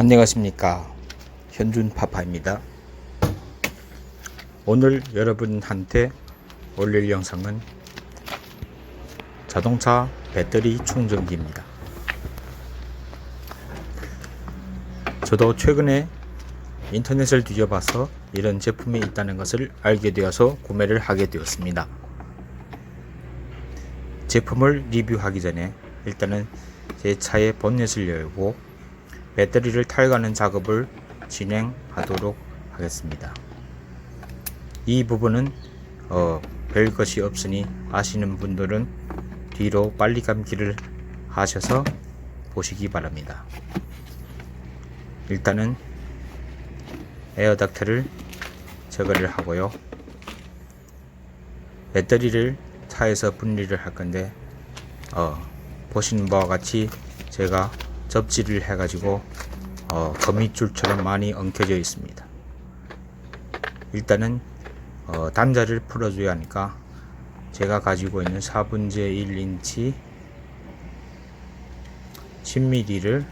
안녕하십니까. 현준 파파입니다. 오늘 여러분한테 올릴 영상은 자동차 배터리 충전기입니다. 저도 최근에 인터넷을 뒤져봐서 이런 제품이 있다는 것을 알게 되어서 구매를 하게 되었습니다. 제품을 리뷰하기 전에 일단은 제 차의 본넷을 열고 배터리를 탈가는 작업을 진행하도록 하겠습니다. 이 부분은 어, 별 것이 없으니 아시는 분들은 뒤로 빨리 감기를 하셔서 보시기 바랍니다. 일단은 에어닥터를 제거를 하고요. 배터리를 차에서 분리를 할 건데 어, 보시는 바와 같이 제가 접지를 해가지고 어, 거미줄처럼 많이 엉켜져 있습니다. 일단은 어, 단자를 풀어줘야 하니까 제가 가지고 있는 4분의 1인치 10mm를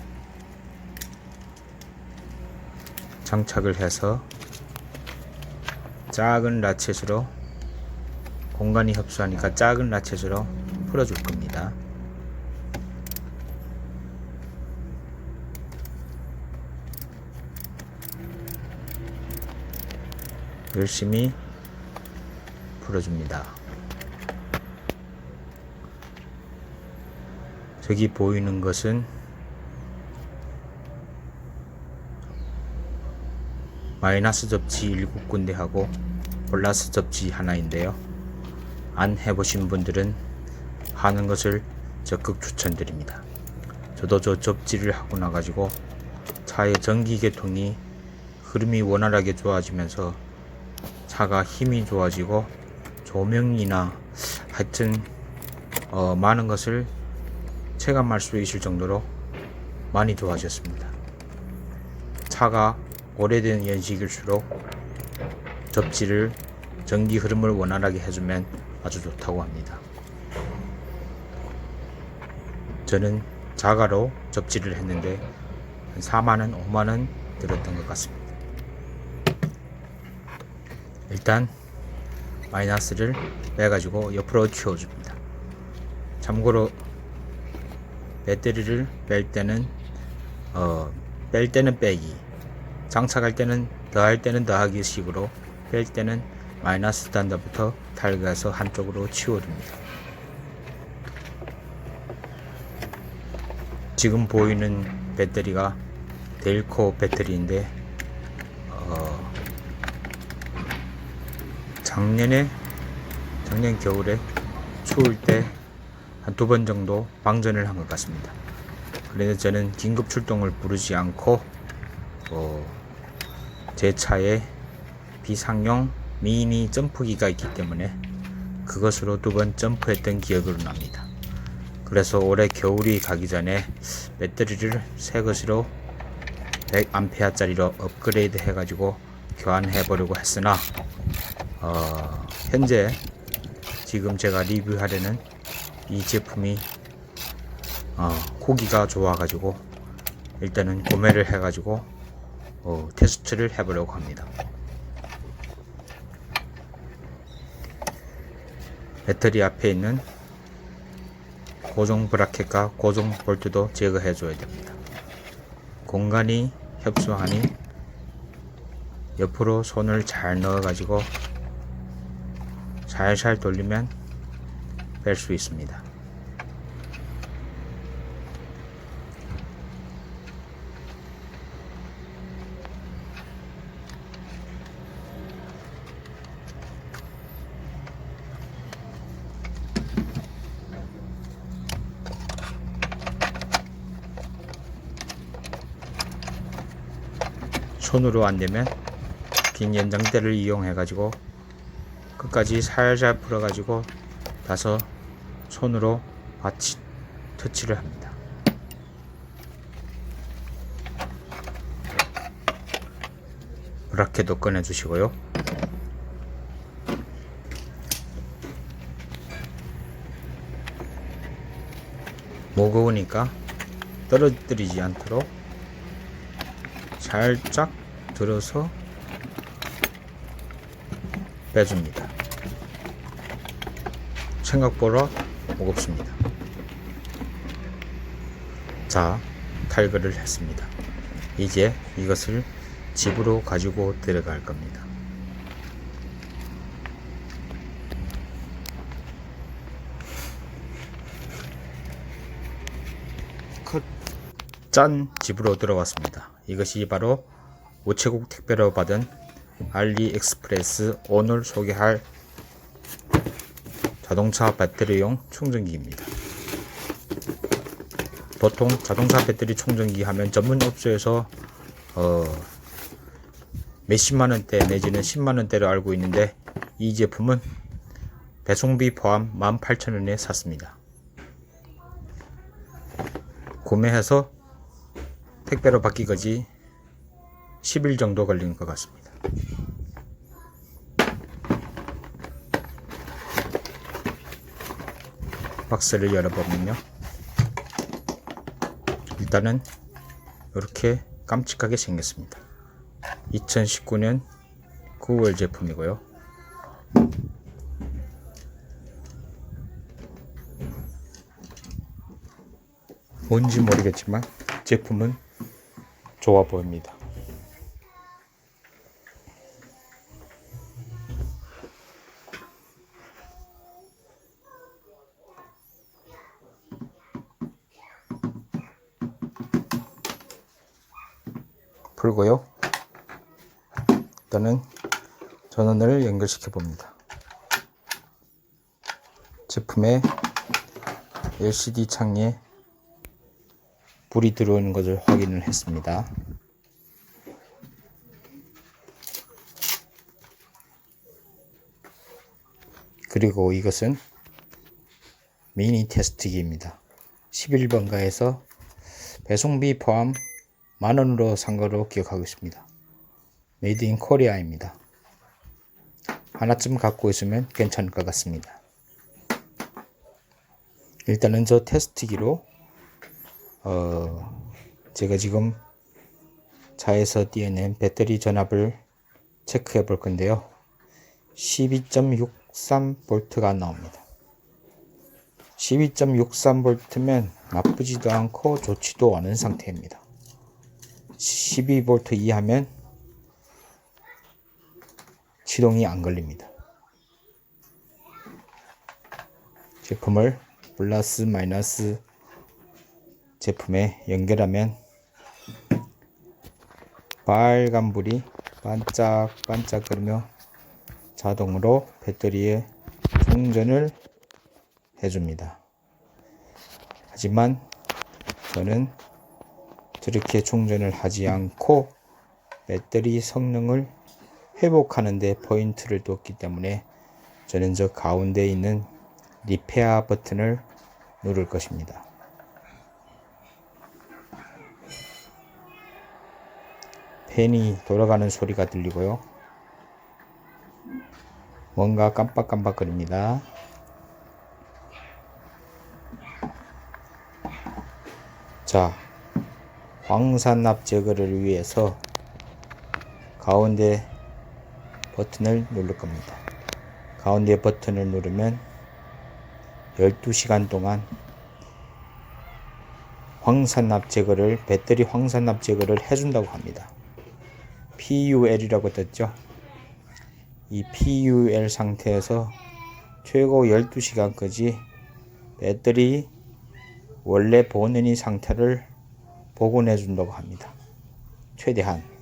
장착을 해서 작은 라쳇으로 공간이 협소하니까 작은 라쳇으로 풀어줄 겁니다. 열심히 풀어줍니다. 저기 보이는 것은 마이너스 접지 7군데 하고 플러스 접지 하나인데요. 안 해보신 분들은 하는 것을 적극 추천드립니다. 저도 저 접지를 하고 나가지고 차의 전기 계통이 흐름이 원활하게 좋아지면서 차가 힘이 좋아지고 조명이나 하여튼 어, 많은 것을 체감할 수 있을 정도로 많이 좋아졌습니다. 차가 오래된 연식일수록 접지를 전기 흐름을 원활하게 해주면 아주 좋다고 합니다. 저는 자가로 접지를 했는데 한 4만원, 5만원 들었던 것 같습니다. 일단 마이너스를 빼가지고 옆으로 치워줍니다. 참고로 배터리를 뺄 때는 어, 뺄 때는 빼기, 장착할 때는 더할 때는 더하기 식으로 뺄 때는 마이너스 단자부터 탈거해서 한쪽으로 치워줍니다. 지금 보이는 배터리가 델코 배터리인데 어, 작년에 작년 겨울에 추울 때 한 두 번 정도 방전을 한 것 같습니다. 그래서 저는 긴급 출동을 부르지 않고 어, 제 차에 비상용 미니 점프기가 있기 때문에 그것으로 두 번 점프했던 기억으로 납니다. 그래서 올해 겨울이 가기 전에 배터리를 새 것으로 100A짜리로 업그레이드 해가지고 교환해 보려고 했으나 어, 현재 지금 제가 리뷰하려는 이 제품이 어, 고기가 좋아가지고 일단은 구매를 해가지고 어, 테스트를 해보려고 합니다. 배터리 앞에 있는 고정 브라켓과 고정 볼트도 제거해 줘야 됩니다. 공간이 협소하니 옆으로 손을 잘 넣어 가지고 살살 돌리면 뺄 수 있습니다. 손으로 안 되면 긴 연장대를 이용해 가지고 끝까지 살살 풀어 가지고 다서 손으로 받치 터치를 합니다. 브라켓도 꺼내 주시고요. 무거우니까 떨어뜨리지 않도록 살짝 들어서 빼줍니다. 생각보다 무겁습니다. 자, 탈거를 했습니다. 이제 이것을 집으로 가지고 들어갈 겁니다. 컷. 짠! 집으로 들어왔습니다. 이것이 바로 우체국 택배로 받은 알리익스프레스 오늘 소개할 자동차 배터리용 충전기입니다. 보통 자동차 배터리 충전기 하면 전문 업소에서 어, 몇십만 원대 내지는 10만 원대로 알고 있는데 이 제품은 배송비 포함 18,000원에 샀습니다. 구매해서 택배로 받기까지 10일 정도 걸린 것 같습니다. 박스를 열어보면요. 일단은 이렇게 깜찍하게 생겼습니다. 2019년 9월 제품이고요. 뭔지 모르겠지만 제품은 좋아 보입니다. 풀고요. 일단은 전원을 연결시켜 봅니다. 제품의 LCD 창에 불이 들어오는 것을 확인을 했습니다. 그리고 이것은 미니 테스트기입니다. 11번가에서 배송비 포함 만원으로 산 거로 기억하고 있습니다. 메이드 인 코리아입니다. 하나쯤 갖고 있으면 괜찮을 것 같습니다. 일단은 저 테스트기로 어 제가 지금 차에서 띄어낸 배터리 전압을 체크해 볼 건데요. 12.63V가 나옵니다. 12.63V면 나쁘지도 않고 좋지도 않은 상태입니다. 12V 이하면 시동이 안 걸립니다. 제품을 플러스 마이너스 제품에 연결하면 빨간불이 반짝반짝거리며 자동으로 배터리에 충전을 해줍니다. 하지만 저는 저렇게 충전을 하지 않고 배터리 성능을 회복하는 데 포인트를 뒀기 때문에 저는 저 가운데 있는 리페어 버튼을 누를 것입니다. 팬이 돌아가는 소리가 들리고요. 뭔가 깜빡깜빡거립니다. 자, 황산납 제거를 위해서 가운데 버튼을 누를 겁니다. 가운데 버튼을 누르면 12시간 동안 황산납 제거를 배터리 황산납 제거를 해준다고 합니다. PUL이라고 떴죠. 이 PUL 상태에서 최고 12시간까지 배터리 원래 본연의 상태를 복원해 준다고 합니다. 최대한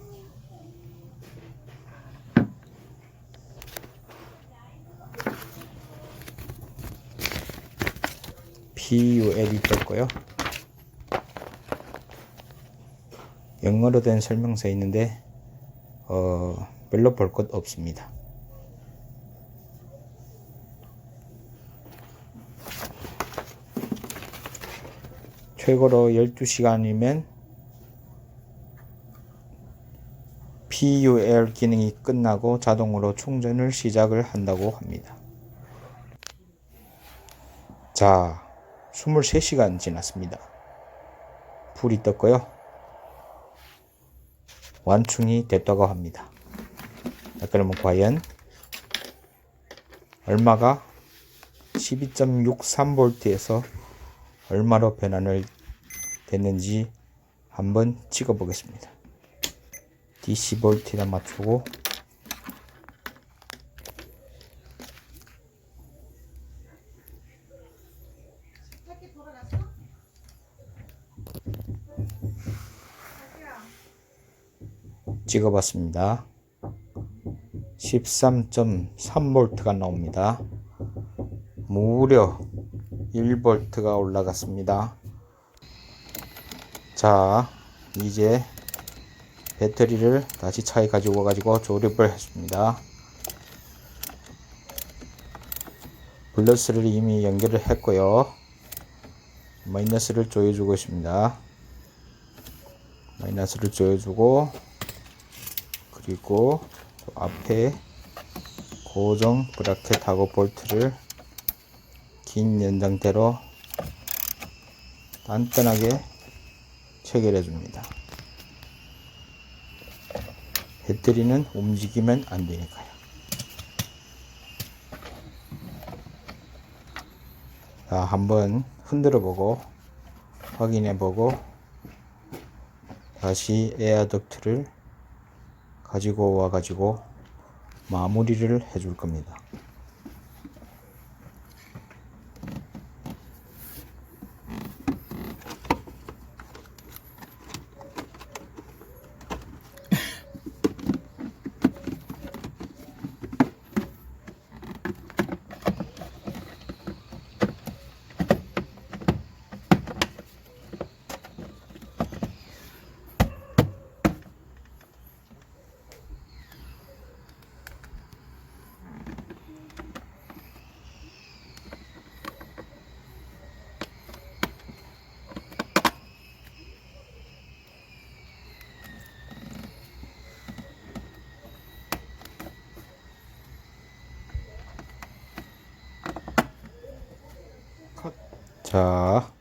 PUL이 떴고요. 영어로 된 설명서 있는데 어, 별로 볼 것 없습니다. 최고로 12시간이면 PUL 기능이 끝나고 자동으로 충전을 시작을 한다고 합니다. 자, 23시간 지났습니다. 불이 떴고요. 완충이 됐다고 합니다. 자, 그러면 과연 얼마가 12.63V에서 얼마로 변환을 됐는지 한번 찍어 보겠습니다. DC 볼트에다 맞추고 찍어봤습니다. 13.3V가 나옵니다. 무려 1V가 올라갔습니다. 자, 이제 배터리를 다시 차에 가지고 가지고 조립을 했습니다. 플러스를 이미 연결을 했고요. 마이너스를 조여주고 있습니다. 마이너스를 조여주고 그리고 또 앞에 고정 브라켓 하고 볼트를 긴 연장대로 단단하게 체결해 줍니다. 배터리는 움직이면 안 되니까요. 자, 한번 흔들어 보고 확인해 보고 다시 에어덕트를 가지고 와 가지고 마무리를 해줄 겁니다. 자,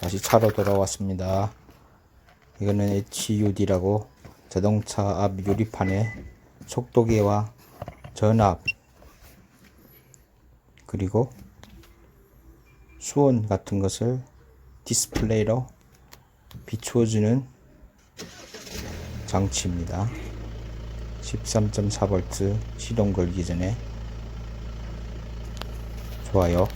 다시 차로 돌아왔습니다. 이거는 HUD라고 자동차 앞 유리판에 속도계와 전압 그리고 수온 같은 것을 디스플레이로 비추어주는 장치입니다. 13.4V 시동 걸기 전에 좋아요.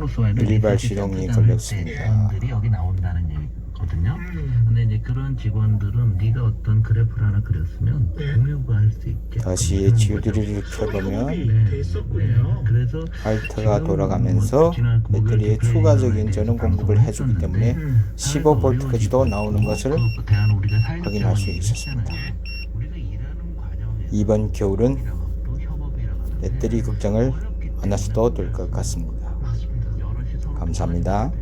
사장으로서의 일발 시동이 걸렸습니다. 직원들이 여기 나온다는 얘기거든요. 근데 이제 그런 직원들은 네가 어떤 그래프를 하나 그렸으면 공유가 할 수 있게 다시 HUD를 켜보면 그래서 알트가 돌아가면서 뭐 배터리에 대표회의에 추가적인 전원 공급을 해주기 때문에 했었는데 15V까지도 나오는 것을 그 확인할 수 있었습니다. 이번 겨울은 배터리 걱정을 안 하셔도 될 것 같습니다. 감사합니다.